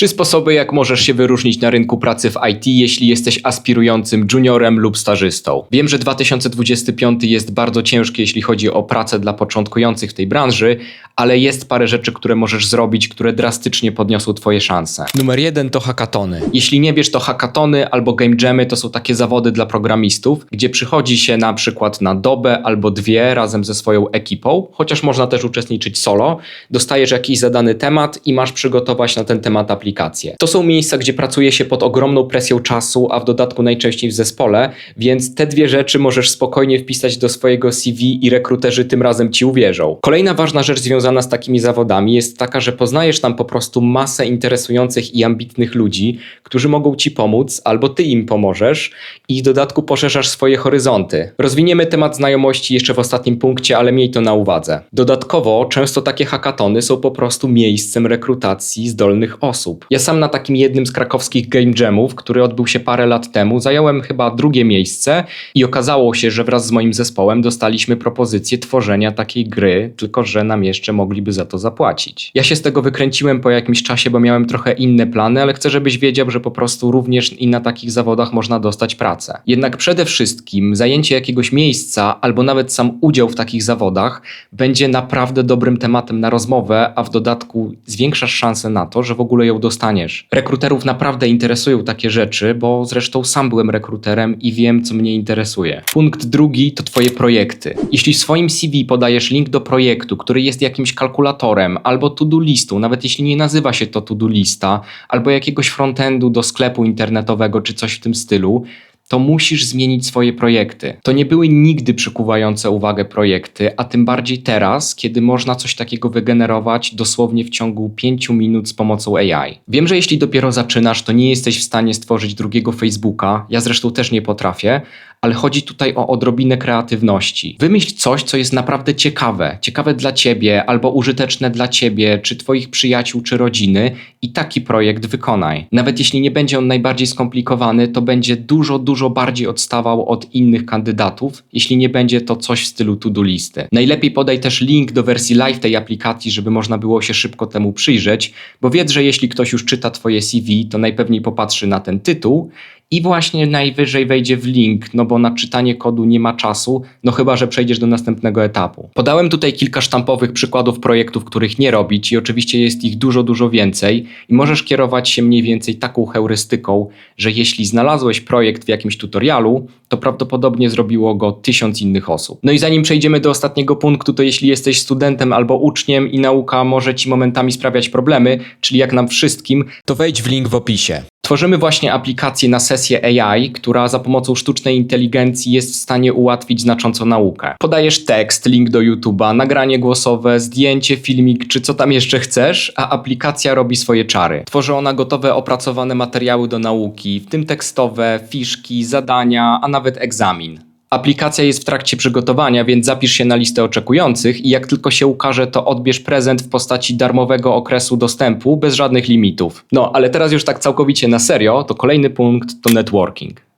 Trzy sposoby, jak możesz się wyróżnić na rynku pracy w IT, jeśli jesteś aspirującym juniorem lub stażystą. Wiem, że 2025 jest bardzo ciężki, jeśli chodzi o pracę dla początkujących w tej branży, ale jest parę rzeczy, które możesz zrobić, które drastycznie podniosą twoje szanse. Numer jeden to hackatony. Jeśli nie wiesz, to hackatony albo game jamy to są takie zawody dla programistów, gdzie przychodzi się na przykład na dobę albo dwie razem ze swoją ekipą, chociaż można też uczestniczyć solo. Dostajesz jakiś zadany temat i masz przygotować na ten temat aplikację. To są miejsca, gdzie pracuje się pod ogromną presją czasu, a w dodatku najczęściej w zespole, więc te dwie rzeczy możesz spokojnie wpisać do swojego CV i rekruterzy tym razem ci uwierzą. Kolejna ważna rzecz związana z takimi zawodami jest taka, że poznajesz tam po prostu masę interesujących i ambitnych ludzi, którzy mogą ci pomóc, albo ty im pomożesz i w dodatku poszerzasz swoje horyzonty. Rozwiniemy temat znajomości jeszcze w ostatnim punkcie, ale miej to na uwadze. Dodatkowo często takie hackatony są po prostu miejscem rekrutacji zdolnych osób. Ja sam na takim jednym z krakowskich game jamów, który odbył się parę lat temu, zająłem chyba drugie miejsce i okazało się, że wraz z moim zespołem dostaliśmy propozycję tworzenia takiej gry, tylko że nam jeszcze mogliby za to zapłacić. Ja się z tego wykręciłem po jakimś czasie, bo miałem trochę inne plany, ale chcę, żebyś wiedział, że po prostu również i na takich zawodach można dostać pracę. Jednak przede wszystkim zajęcie jakiegoś miejsca albo nawet sam udział w takich zawodach będzie naprawdę dobrym tematem na rozmowę, a w dodatku zwiększasz szansę na to, że w ogóle ją dostaniesz. Rekruterów naprawdę interesują takie rzeczy, bo zresztą sam byłem rekruterem i wiem, co mnie interesuje. Punkt drugi to Twoje projekty. Jeśli w swoim CV podajesz link do projektu, który jest jakimś kalkulatorem albo to-do listą, nawet jeśli nie nazywa się to to-do lista, albo jakiegoś frontendu do sklepu internetowego czy coś w tym stylu, to musisz zmienić swoje projekty. To nie były nigdy przykuwające uwagę projekty, a tym bardziej teraz, kiedy można coś takiego wygenerować dosłownie w ciągu 5 minut z pomocą AI. Wiem, że jeśli dopiero zaczynasz, to nie jesteś w stanie stworzyć drugiego Facebooka, ja zresztą też nie potrafię, ale chodzi tutaj o odrobinę kreatywności. Wymyśl coś, co jest naprawdę ciekawe, ciekawe dla ciebie albo użyteczne dla ciebie, czy twoich przyjaciół, czy rodziny i taki projekt wykonaj. Nawet jeśli nie będzie on najbardziej skomplikowany, to będzie dużo, dużo bardziej odstawał od innych kandydatów, jeśli nie będzie to coś w stylu to-do listy. Najlepiej podaj też link do wersji live tej aplikacji, żeby można było się szybko temu przyjrzeć, bo wiedz, że jeśli ktoś już czyta twoje CV, to najpewniej popatrzy na ten tytuł i właśnie najwyżej wejdzie w link, no bo na czytanie kodu nie ma czasu, no chyba, że przejdziesz do następnego etapu. Podałem tutaj kilka sztampowych przykładów projektów, których nie robić i oczywiście jest ich dużo, dużo więcej i możesz kierować się mniej więcej taką heurystyką, że jeśli znalazłeś projekt w jakimś tutorialu, to prawdopodobnie zrobiło go tysiąc innych osób. No i zanim przejdziemy do ostatniego punktu, to jeśli jesteś studentem albo uczniem i nauka może ci momentami sprawiać problemy, czyli jak nam wszystkim, to wejdź w link w opisie. Tworzymy właśnie aplikację na sesję AI, która za pomocą sztucznej inteligencji jest w stanie ułatwić znacząco naukę. Podajesz tekst, link do YouTube'a, nagranie głosowe, zdjęcie, filmik czy co tam jeszcze chcesz, a aplikacja robi swoje czary. Tworzy ona gotowe, opracowane materiały do nauki, w tym tekstowe, fiszki, zadania, a nawet egzamin. Aplikacja jest w trakcie przygotowania, więc zapisz się na listę oczekujących i jak tylko się ukaże, to odbierz prezent w postaci darmowego okresu dostępu bez żadnych limitów. No, ale teraz już tak całkowicie na serio, to kolejny punkt to networking.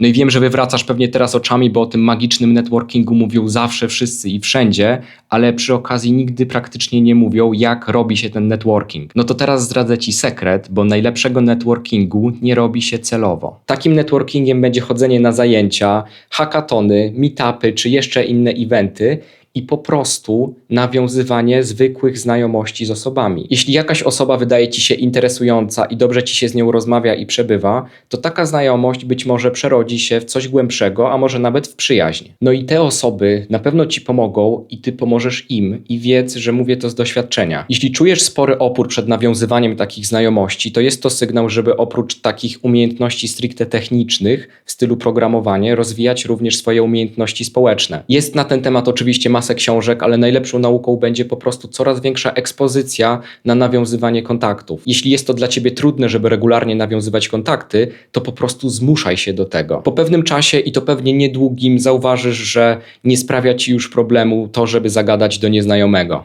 No i wiem, że wywracasz pewnie teraz oczami, bo o tym magicznym networkingu mówią zawsze wszyscy i wszędzie, ale przy okazji nigdy praktycznie nie mówią, jak robi się ten networking. No to teraz zdradzę Ci sekret, bo najlepszego networkingu nie robi się celowo. Takim networkingiem będzie chodzenie na zajęcia, hackatony, meetupy czy jeszcze inne eventy i po prostu nawiązywanie zwykłych znajomości z osobami. Jeśli jakaś osoba wydaje ci się interesująca i dobrze ci się z nią rozmawia i przebywa, to taka znajomość być może przerodzi się w coś głębszego, a może nawet w przyjaźń. No i te osoby na pewno ci pomogą i ty pomożesz im i wiedz, że mówię to z doświadczenia. Jeśli czujesz spory opór przed nawiązywaniem takich znajomości, to jest to sygnał, żeby oprócz takich umiejętności stricte technicznych w stylu programowanie rozwijać również swoje umiejętności społeczne. Jest na ten temat oczywiście masa masę książek, ale najlepszą nauką będzie po prostu coraz większa ekspozycja na nawiązywanie kontaktów. Jeśli jest to dla ciebie trudne, żeby regularnie nawiązywać kontakty, to po prostu zmuszaj się do tego. Po pewnym czasie i to pewnie niedługim zauważysz, że nie sprawia ci już problemu to, żeby zagadać do nieznajomego.